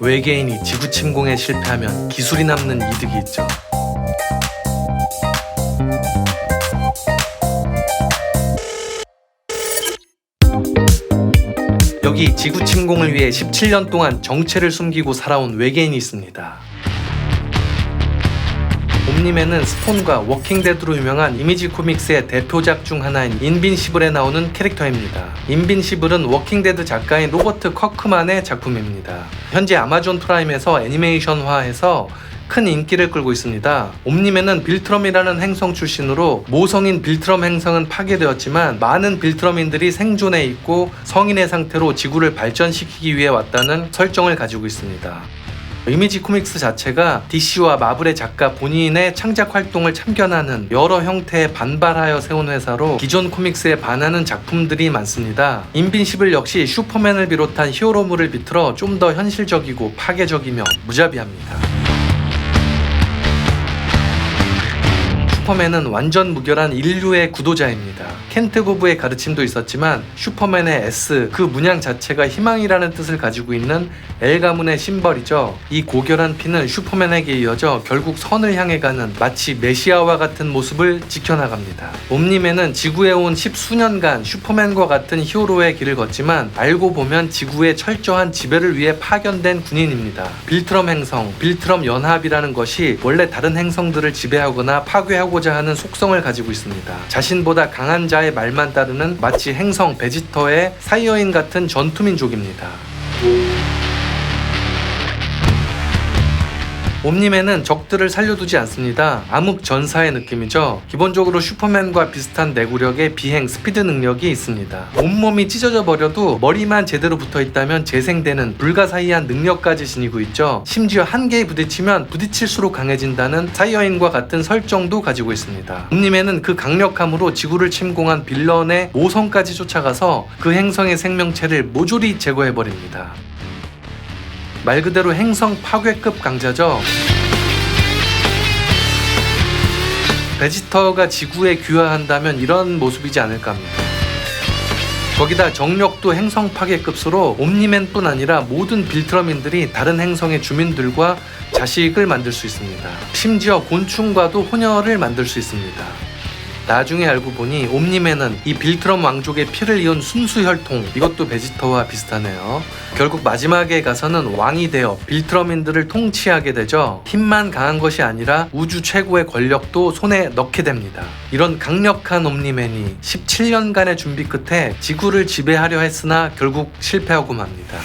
외계인이 지구 침공에 실패하면 기술이 남는 이득이 있죠. 여기 지구 침공을 위해 17년 동안 정체를 숨기고 살아온 외계인이 있습니다. 옴님에는 스폰과 워킹데드로 유명한 이미지 코믹스의 대표작 중 하나인 인빈시블에 나오는 캐릭터입니다. 인빈시블은 워킹데드 작가인 로버트 커크만의 작품입니다. 현재 아마존 프라임에서 애니메이션화해서 큰 인기를 끌고 있습니다. 옴님에는 빌트럼이라는 행성 출신으로 모성인 빌트럼 행성은 파괴되었지만 많은 빌트럼인들이 생존해 있고 성인의 상태로 지구를 발전시키기 위해 왔다는 설정을 가지고 있습니다. 이미지 코믹스 자체가 DC와 마블의 작가 본인의 창작 활동을 참견하는 여러 형태의 반발하여 세운 회사로 기존 코믹스에 반하는 작품들이 많습니다. 인빈시블 역시 슈퍼맨을 비롯한 히어로물을 비틀어 좀 더 현실적이고 파괴적이며 무자비합니다. 슈퍼맨은 완전 무결한 인류의 구도자입니다. 켄트 고브의 가르침도 있었지만 슈퍼맨의 S 그 문양 자체가 희망이라는 뜻을 가지고 있는 L 가문의 심벌이죠. 이 고결한 피는 슈퍼맨에게 이어져 결국 선을 향해 가는 마치 메시아와 같은 모습을 지켜나갑니다. 옴님에는 지구에 온 십수년간 슈퍼맨과 같은 히어로의 길을 걷지만 알고 보면 지구의 철저한 지배를 위해 파견된 군인입니다. 빌트럼 행성, 빌트럼 연합이라는 것이 원래 다른 행성들을 지배하거나 파괴하고 자 하는 속성을 가지고 있습니다. 자신보다 강한 자의 말만 따르는 마치 행성 베지터의 사이어인 같은 전투민족입니다. 옴님에는 적들을 살려두지 않습니다. 암흑 전사의 느낌이죠. 기본적으로 슈퍼맨과 비슷한 내구력의 비행 스피드 능력이 있습니다. 온몸이 찢어져 버려도 머리만 제대로 붙어 있다면 재생되는 불가사의한 능력까지 지니고 있죠. 심지어 한계에 부딪히면 부딪힐수록 강해진다는 사이어인과 같은 설정도 가지고 있습니다. 옴님에는 그 강력함으로 지구를 침공한 빌런의 모성까지 쫓아가서 그 행성의 생명체를 모조리 제거해버립니다. 말 그대로 행성 파괴급 강자죠. 베지터가 지구에 귀화한다면 이런 모습이지 않을까 합니다. 거기다 정력도 행성 파괴급수로 옴니맨뿐 아니라 모든 빌트럼인들이 다른 행성의 주민들과 자식을 만들 수 있습니다. 심지어 곤충과도 혼혈을 만들 수 있습니다. 나중에 알고 보니 옴니맨은 이 빌트럼 왕족의 피를 이은 순수 혈통 이것도 베지터와 비슷하네요. 결국 마지막에 가서는 왕이 되어 빌트럼인들을 통치하게 되죠. 힘만 강한 것이 아니라 우주 최고의 권력도 손에 넣게 됩니다. 이런 강력한 옴니맨이 17년간의 준비 끝에 지구를 지배하려 했으나 결국 실패하고 맙니다.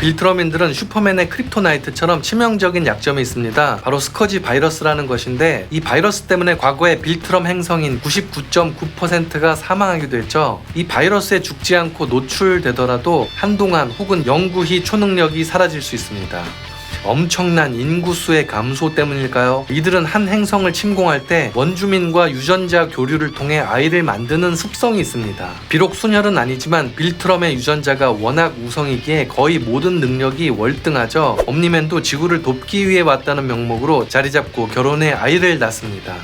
빌트럼인들은 슈퍼맨의 크립토나이트처럼 치명적인 약점이 있습니다. 바로 스커지 바이러스라는 것인데 이 바이러스 때문에 과거에 빌트럼 행성인 99.9%가 사망하기도 했죠. 이 바이러스에 죽지 않고 노출되더라도 한동안 혹은 영구히 초능력이 사라질 수 있습니다. 엄청난 인구수의 감소 때문일까요? 이들은 한 행성을 침공할 때 원주민과 유전자 교류를 통해 아이를 만드는 습성이 있습니다. 비록 순혈은 아니지만 빌트럼의 유전자가 워낙 우성이기에 거의 모든 능력이 월등하죠. 옴니맨도 지구를 돕기 위해 왔다는 명목으로 자리 잡고 결혼해 아이를 낳습니다.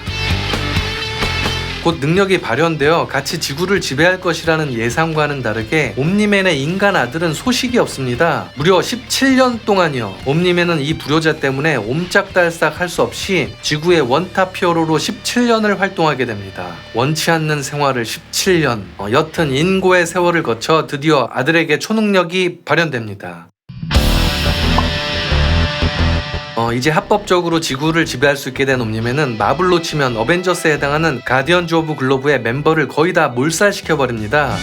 곧 능력이 발현되어 같이 지구를 지배할 것이라는 예상과는 다르게 옴니맨의 인간 아들은 소식이 없습니다. 무려 17년 동안이요. 옴니맨은 이 불효자 때문에 옴짝달싹 할 수 없이 지구의 원탑 히어로로 17년을 활동하게 됩니다. 원치 않는 생활을 17년. 어, 여튼 인고의 세월을 거쳐 드디어 아들에게 초능력이 발현됩니다. 어, 이제 합법적으로 지구를 지배할 수 있게 된 옴니맨은 마블로 치면 어벤져스에 해당하는 가디언즈 오브 글로브의 멤버를 거의 다 몰살시켜버립니다.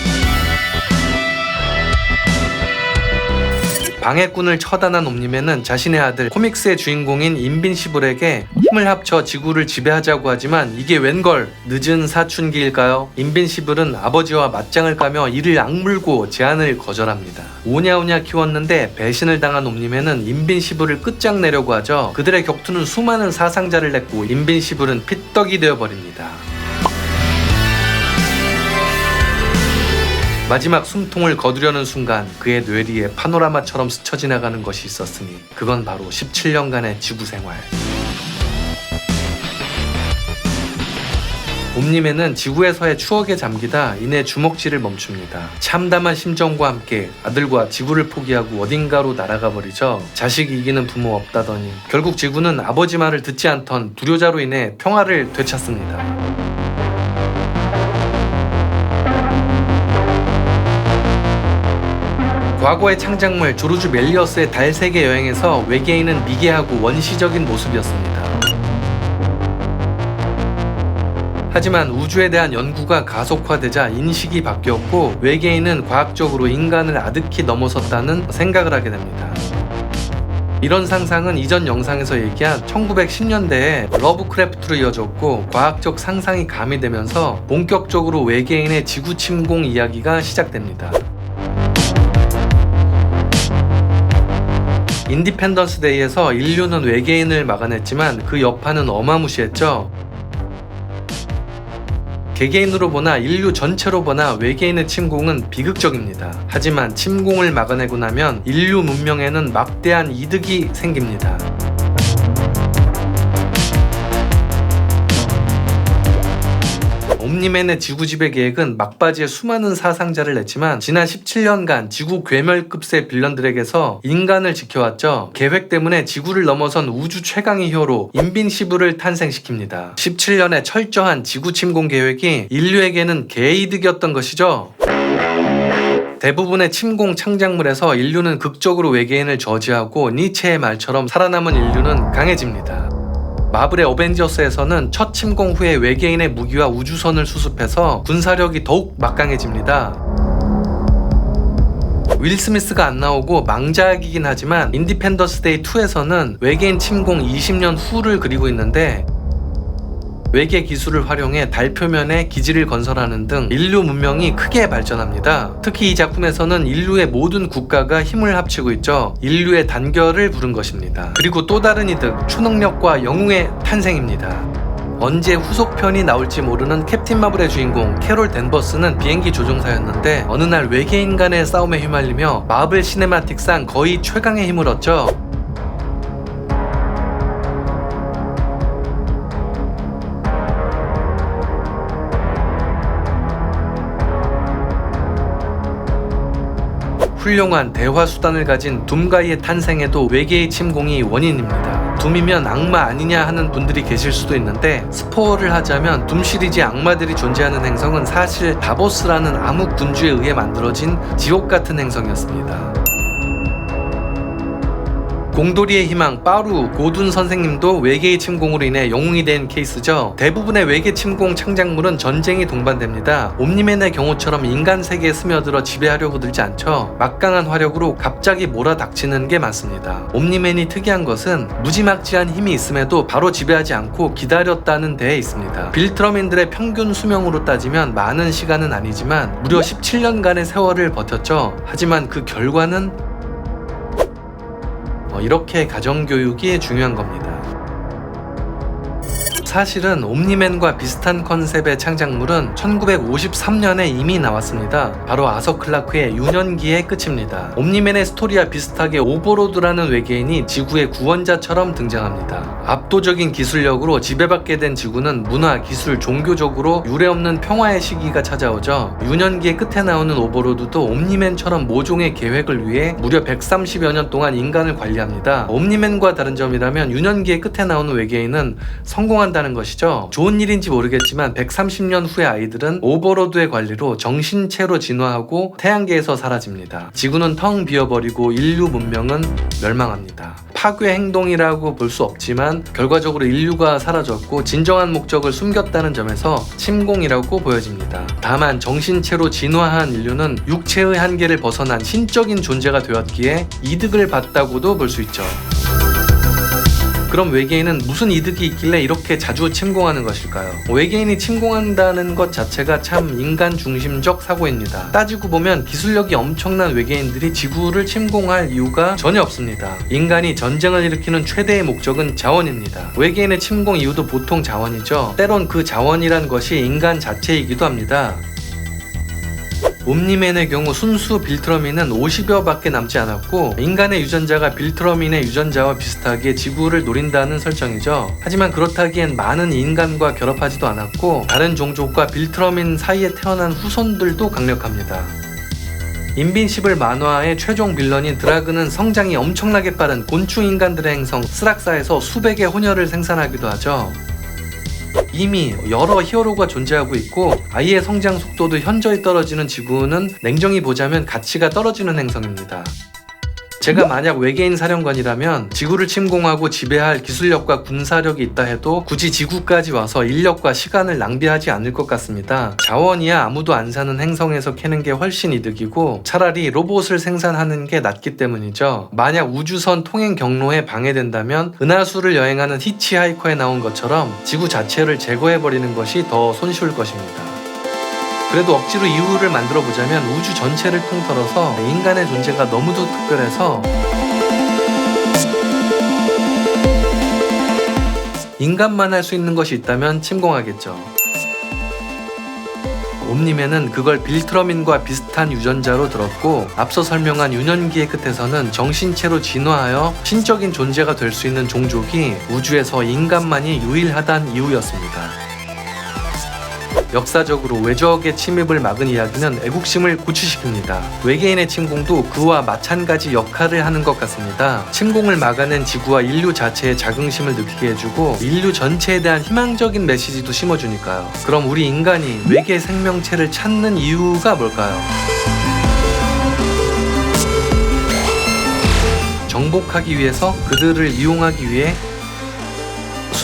방해꾼을 처단한 옴니맨은 자신의 아들 코믹스의 주인공인 인빈시블에게 힘을 합쳐 지구를 지배하자고 하지만 이게 웬걸 늦은 사춘기일까요? 인빈시블은 아버지와 맞짱을 까며 이를 악물고 제안을 거절합니다. 오냐오냐 키웠는데 배신을 당한 옴니맨은 인빈시블을 끝장내려고 하죠. 그들의 격투는 수많은 사상자를 냈고 인빈시블은 피떡이 되어버립니다. 마지막 숨통을 거두려는 순간 그의 뇌리에 파노라마처럼 스쳐 지나가는 것이 있었으니 그건 바로 17년간의 지구 생활. 옴님에는 지구에서의 추억에 잠기다 이내 주먹질을 멈춥니다. 참담한 심정과 함께 아들과 지구를 포기하고 어딘가로 날아가 버리죠. 자식이 이기는 부모 없다더니 결국 지구는 아버지 말을 듣지 않던 두려자로 인해 평화를 되찾습니다. 과거의 창작물 조르주 멜리어스의 달 세계 여행에서 외계인은 미개하고 원시적인 모습이었습니다. 하지만 우주에 대한 연구가 가속화되자 인식이 바뀌었고 외계인은 과학적으로 인간을 아득히 넘어섰다는 생각을 하게 됩니다. 이런 상상은 이전 영상에서 얘기한 1910년대에 러브크래프트로 이어졌고 과학적 상상이 가미되면서 본격적으로 외계인의 지구 침공 이야기가 시작됩니다. 인디펜던스 데이에서 인류는 외계인을 막아냈지만 그 여파는 어마무시했죠. 개개인으로 보나 인류 전체로 보나 외계인의 침공은 비극적입니다. 하지만 침공을 막아내고 나면 인류 문명에는 막대한 이득이 생깁니다. 옴니맨의 지구 지배 계획은 막바지에 수많은 사상자를 냈지만 지난 17년간 지구 괴멸급세 빌런들에게서 인간을 지켜왔죠. 계획 때문에 지구를 넘어선 우주 최강의 히어로 인빈시브를 탄생시킵니다. 17년의 철저한 지구 침공 계획이 인류에게는 개이득이었던 것이죠. 대부분의 침공 창작물에서 인류는 극적으로 외계인을 저지하고 니체의 말처럼 살아남은 인류는 강해집니다. 마블의 어벤져스에서는 첫 침공 후에 외계인의 무기와 우주선을 수습해서 군사력이 더욱 막강해집니다. 윌 스미스가 안 나오고 망작이긴 하지만 인디펜더스 데이 2에서는 외계인 침공 20년 후를 그리고 있는데 외계 기술을 활용해 달 표면에 기지를 건설하는 등 인류 문명이 크게 발전합니다. 특히 이 작품에서는 인류의 모든 국가가 힘을 합치고 있죠. 인류의 단결을 부른 것입니다. 그리고 또 다른 이득, 초능력과 영웅의 탄생입니다. 언제 후속편이 나올지 모르는 캡틴 마블의 주인공 캐롤 댄버스는 비행기 조종사였는데 어느 날 외계인 간의 싸움에 휘말리며 마블 시네마틱상 거의 최강의 힘을 얻죠. 훌륭한 대화 수단을 가진 둠가이의 탄생에도 외계의 침공이 원인입니다. 둠이면 악마 아니냐 하는 분들이 계실 수도 있는데 스포를 하자면 둠 시리즈 악마들이 존재하는 행성은 사실 다보스라는 암흑 군주에 의해 만들어진 지옥 같은 행성이었습니다. 공돌이의 희망 빠루 고둔 선생님도 외계의 침공으로 인해 영웅이 된 케이스죠. 대부분의 외계 침공 창작물은 전쟁이 동반됩니다. 옴니맨의 경우처럼 인간 세계에 스며들어 지배하려고 들지 않죠. 막강한 화력으로 갑자기 몰아닥치는 게 많습니다. 옴니맨이 특이한 것은 무지막지한 힘이 있음에도 바로 지배하지 않고 기다렸다는 데에 있습니다. 빌트러민들의 평균 수명으로 따지면 많은 시간은 아니지만 무려 17년간의 세월을 버텼죠. 하지만 그 결과는 어, 이렇게 가정교육이 중요한 겁니다. 사실은 옴니맨과 비슷한 컨셉의 창작물은 1953년에 이미 나왔습니다. 바로 아서 클라크의 유년기의 끝입니다. 옴니맨의 스토리와 비슷하게 오버로드라는 외계인이 지구의 구원자처럼 등장합니다. 압도적인 기술력으로 지배받게 된 지구는 문화, 기술, 종교적으로 유례없는 평화의 시기가 찾아오죠. 유년기의 끝에 나오는 오버로드도 옴니맨처럼 모종의 계획을 위해 무려 130여 년 동안 인간을 관리합니다. 옴니맨과 다른 점이라면 유년기의 끝에 나오는 외계인은 성공한다는 한다는 것이죠. 좋은 일인지 모르겠지만 130년 후의 아이들은 오버로드의 관리로 정신체로 진화하고 태양계에서 사라집니다. 지구는 텅 비어버리고 인류 문명은 멸망합니다. 파괴 행동이라고 볼 수 없지만 결과적으로 인류가 사라졌고 진정한 목적을 숨겼다는 점에서 침공이라고 보여집니다. 다만 정신체로 진화한 인류는 육체의 한계를 벗어난 신적인 존재가 되었기에 이득을 봤다고도 볼 수 있죠. 그럼 외계인은 무슨 이득이 있길래 이렇게 자주 침공하는 것일까요? 외계인이 침공한다는 것 자체가 참 인간 중심적 사고입니다. 따지고 보면 기술력이 엄청난 외계인들이 지구를 침공할 이유가 전혀 없습니다. 인간이 전쟁을 일으키는 최대의 목적은 자원입니다. 외계인의 침공 이유도 보통 자원이죠. 때론 그 자원이란 것이 인간 자체이기도 합니다. 옴니맨의 경우 순수 빌트러민은 50여 밖에 남지 않았고 인간의 유전자가 빌트러민의 유전자와 비슷하게 지구를 노린다는 설정이죠. 하지만 그렇다기엔 많은 인간과 결합하지도 않았고 다른 종족과 빌트러민 사이에 태어난 후손들도 강력합니다. 인빈시블 만화의 최종 빌런인 드라그는 성장이 엄청나게 빠른 곤충 인간들의 행성 스락사에서 수백의 혼혈을 생산하기도 하죠. 이미 여러 히어로가 존재하고 있고 아이의 성장 속도도 현저히 떨어지는 지구는 냉정히 보자면 가치가 떨어지는 행성입니다. 제가 만약 외계인 사령관이라면 지구를 침공하고 지배할 기술력과 군사력이 있다 해도 굳이 지구까지 와서 인력과 시간을 낭비하지 않을 것 같습니다. 자원이야 아무도 안 사는 행성에서 캐는 게 훨씬 이득이고 차라리 로봇을 생산하는 게 낫기 때문이죠. 만약 우주선 통행 경로에 방해된다면 은하수를 여행하는 히치하이커에 나온 것처럼 지구 자체를 제거해버리는 것이 더 손쉬울 것입니다. 그래도 억지로 이유를 만들어 보자면 우주 전체를 통틀어서 인간의 존재가 너무도 특별해서 인간만 할 수 있는 것이 있다면 침공하겠죠. 옴님에는 그걸 빌트러민과 비슷한 유전자로 들었고 앞서 설명한 유년기의 끝에서는 정신체로 진화하여 신적인 존재가 될 수 있는 종족이 우주에서 인간만이 유일하단 이유였습니다. 역사적으로 외적의 침입을 막은 이야기는 애국심을 고취시킵니다. 외계인의 침공도 그와 마찬가지 역할을 하는 것 같습니다. 침공을 막아낸 지구와 인류 자체의 자긍심을 느끼게 해주고 인류 전체에 대한 희망적인 메시지도 심어주니까요. 그럼 우리 인간이 외계 생명체를 찾는 이유가 뭘까요? 정복하기 위해서 그들을 이용하기 위해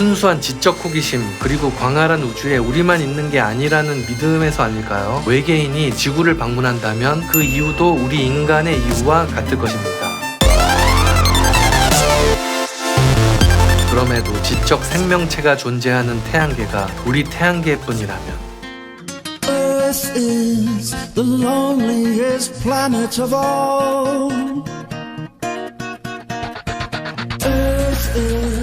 순수한 지적 호기심 그리고 광활한 우주에 우리만 있는 게 아니라는 믿음에서 아닐까요? 외계인이 지구를 방문한다면 그 이유도 우리 인간의 이유와 같을 것입니다. 그럼에도 지적 생명체가 존재하는 태양계가 우리 태양계뿐이라면 Earth is the loneliest planet of all. Earth is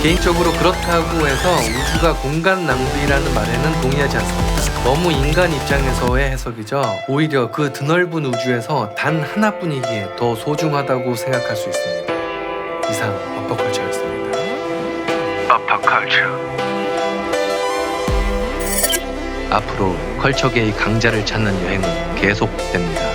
개인적으로 그렇다고 해서 우주가 공간 낭비라는 말에는 동의하지 않습니다. 너무 인간 입장에서의 해석이죠. 오히려 그 드넓은 우주에서 단 하나뿐이기에 더 소중하다고 생각할 수 있습니다. 이상 버퍼컬처였습니다. 버퍼컬처 앞으로 컬처계의 강자를 찾는 여행은 계속됩니다.